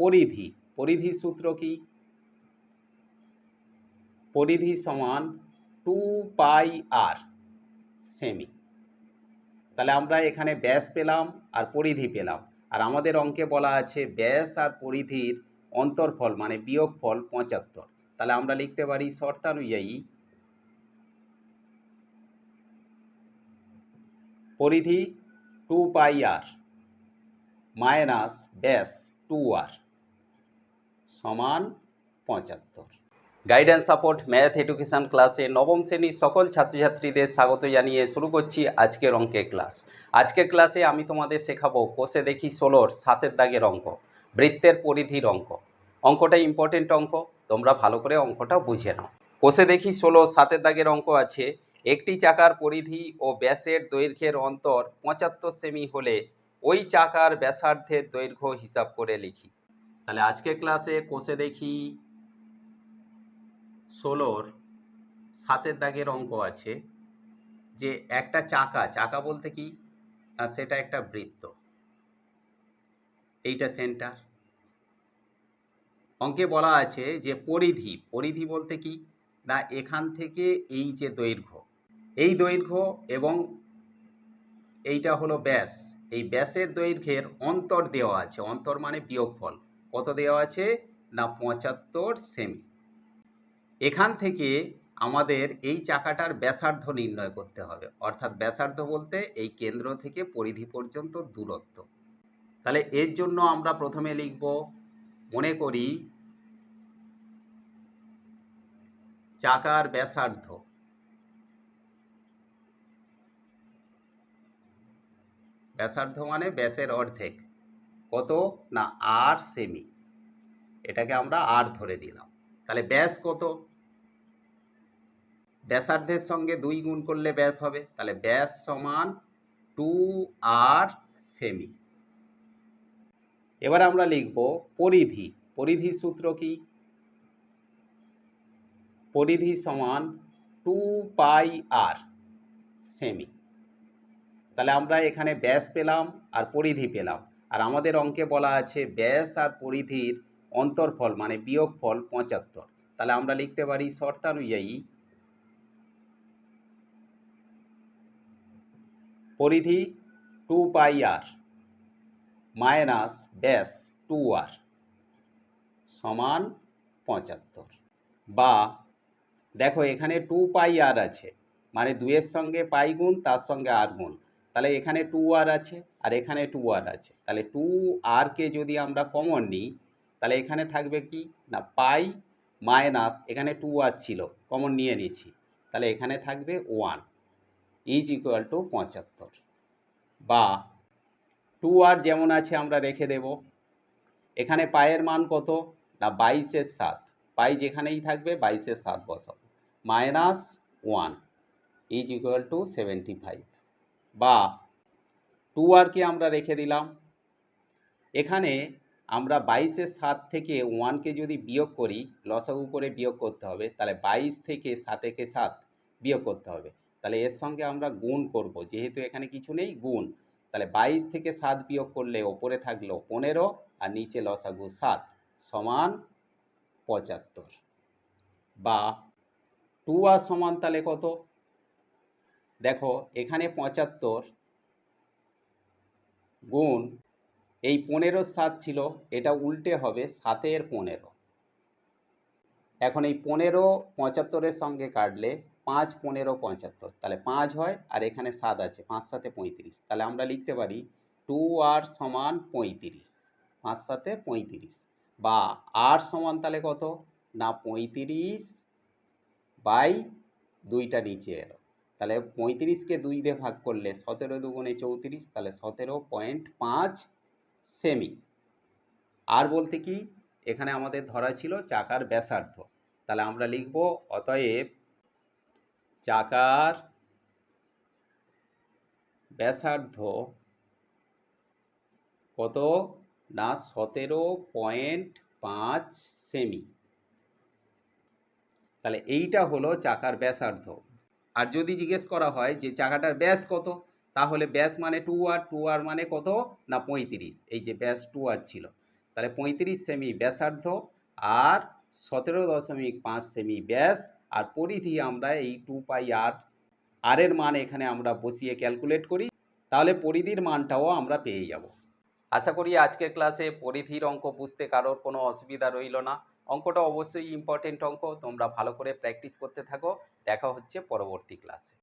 পরিধি পরিধির সূত্র কি? পরিধি সমান টু পাই আর সেমি তাহলে আমরা এখানে ব্যাস পেলাম আর পরিধি পেলাম। আর আমাদের অঙ্কে বলা আছে ব্যাস আর পরিধির অন্তরফল মানে বিয়োগফল পঁচাত্তর। তাহলে আমরা লিখতে পারি শর্তানুযায়ী পরিধি টু পাই আর মাইনাস ব্যাস টু আর। সমান পঁচাত্তর। গাইডেন্স সাপোর্ট ম্যাথ এডুকেশন ক্লাসে নবম শ্রেণির সকল ছাত্রছাত্রীদের স্বাগত জানিয়ে শুরু করছি আজকের অঙ্কের ক্লাস আজকের ক্লাসে আমি তোমাদের শেখাবো কোষে দেখি ষোলোর সাতের দাগের অঙ্ক, বৃত্তের পরিধির অঙ্ক। অঙ্কটা ইম্পর্টেন্ট অঙ্ক, তোমরা ভালো করে অঙ্কটা বুঝে নাও। কোষে দেখি ষোলো সাতের দাগের অঙ্ক আছে, একটি চাকার পরিধি ও ব্যাসের দৈর্ঘ্যের অন্তর পঁচাত্তর সেমি হলে ওই চাকার ব্যাসার্ধের দৈর্ঘ্য হিসাব করে লিখি। তাহলে আজকের ক্লাসে কোষে দেখি ষোলোর সাতের দাগের অঙ্ক আছে, যে একটা চাকা চাকা বলতে কি? না সেটা একটা বৃত্ত। এইটা সেন্টার। অঙ্কে বলা আছে যে পরিধি পরিধি বলতে কি? না, এখান থেকে এই যে দৈর্ঘ্য, এই দৈর্ঘ্য এবং এইটা হলো ব্যাস। এই ব্যাসের দৈর্ঘ্যের অন্তর দেওয়া আছে, অন্তর মানে বিয়োগফল। কত দেওয়া আছে? না, পঁচাত্তর সেমি এখান থেকে আমাদের এই চাকাটার ব্যাসার্ধ নির্ণয় করতে হবে। অর্থাৎ ব্যাসার্ধ বলতে এই কেন্দ্র থেকে পরিধি পর্যন্ত দূরত্ব। তাহলে এর জন্য আমরা প্রথমে লিখব, মনে করি চাকার ব্যাসার্ধ ব্যাসার্ধ মানে ব্যাসের অর্ধেক। কত? না আর সেমি এটাকে আমরা আর ধরে দিলাম। তাহলে ব্যাস কত? ব্যাসার্ধের সঙ্গে দুই গুণ করলে ব্যাস হবে। তাহলে ব্যাস সমান টু আর সেমি এবার আমরা লিখব পরিধি। পরিধির সূত্র কি? পরিধি সমান টু পাই আর সেমি তাহলে আমরা এখানে ব্যাস পেলাম আর পরিধি পেলাম। আর আমাদের অঙ্কে বলা আছে ব্যাস আর পরিধির অন্তরফল মানে বিয়োগফল পঁচাত্তর। তাহলে আমরা লিখতে পারি শর্তানুযায়ী পরিধি টু পাই আর মাইনাস ব্যাস টু আর সমান পঁচাত্তর। বা দেখো এখানে টু পাই আর আছে মানে দুয়ের সঙ্গে পাই গুণ, তার সঙ্গে আর গুণ। তাহলে এখানে টু আর আছে। আর এখানে টু আর আছে। তাহলে টু আরকে যদি আমরা কমন নিই, তাহলে এখানে থাকবে কি? না পাই মাইনাস এখানে টু আর ছিল কমন নিয়ে নিচ্ছি। তাহলে এখানে থাকবে ওয়ান ইজ ইকুয়াল টু পঁচাত্তর। বা টু আর যেমন আছে আমরা রেখে দেব। এখানে পায়ের মান কত? না বাইশের সাত। পাই যেখানেই থাকবে বাইশের সাত বসাবো। Minus one is equal to seventy five বা টু আরকে আমরা রেখে দিলাম। এখানে আমরা বাইশের সাত থেকে ওয়ানকে যদি বিয়োগ করি লসাগু করে বিয়োগ করতে হবে, তাহলে বাইশ থেকে সাতেকে সাত বিয়োগ করতে হবে। তাহলে এর সঙ্গে আমরা গুণ করব, যেহেতু এখানে কিছু নেই, গুণ। তাহলে বাইশ থেকে সাত বিয়োগ করলে ওপরে থাকল পনেরো আর নিচে লসাগু সাত সমান পঁচাত্তর। বা টু আর সমান তাহলে কত? দেখো, এখানে পঁচাত্তর গুণ, এই পনেরো সাত ছিল, এটা উল্টে হবে সাতের পনেরো। এখন এই পনেরো পঁচাত্তরের সঙ্গে কাটলে পাঁচ পনেরো পঁচাত্তর, তাহলে পাঁচ হয় আর এখানে সাত আছে, পাঁচ সাথে পঁয়ত্রিশ। তাহলে আমরা লিখতে পারি টু আর সমান পঁয়ত্রিশ, পাঁচ সাথে পঁয়ত্রিশ। বা আর সমান তাহলে কত? না, পঁয়ত্রিশ বাই দুইটা নিচে এলো। তাহলে পঁয়ত্রিশকে দুই দিয়ে ভাগ করলে সতেরো দুগুণে চৌত্রিশ, তাহলে সতেরো পয়েন্ট পাঁচ সেমি। আর বলতে কি, এখানে আমাদের ধরা ছিল চাকার ব্যাসার্ধ। তাহলে আমরা লিখব অতএব চাকার ব্যাসার্ধ কত? না, সতেরো পয়েন্ট পাঁচ সেমি। তাহলে এইটা হলো চাকার ব্যাসার্ধ। আর যদি জিজ্ঞেস করা হয় যে চাকাটার ব্যাস কত, তাহলে ব্যাস মানে টু আর টু আর মানে কত না পঁয়ত্রিশ? এই যে ব্যাস টু আর ছিল। তাহলে পঁয়ত্রিশ সেমি ব্যাসার্ধ আর সতেরো দশমিক পাঁচ সেমি ব্যাস আর পরিধি আমরা এই টু পাই আর আর এর মান এখানে আমরা বসিয়ে ক্যালকুলেট করি। তাহলে পরিধির মানটাও আমরা পেয়ে যাব। আশা করি আজকের ক্লাসে পরিধির অঙ্ক বুঝতে কারোর কোনো অসুবিধা রইল না। অঙ্কটা অবশ্যই ইম্পর্টেন্ট অঙ্ক। তোমরা ভালো করে প্র্যাকটিস করতে থাকো। দেখা হচ্ছে পরবর্তী ক্লাসে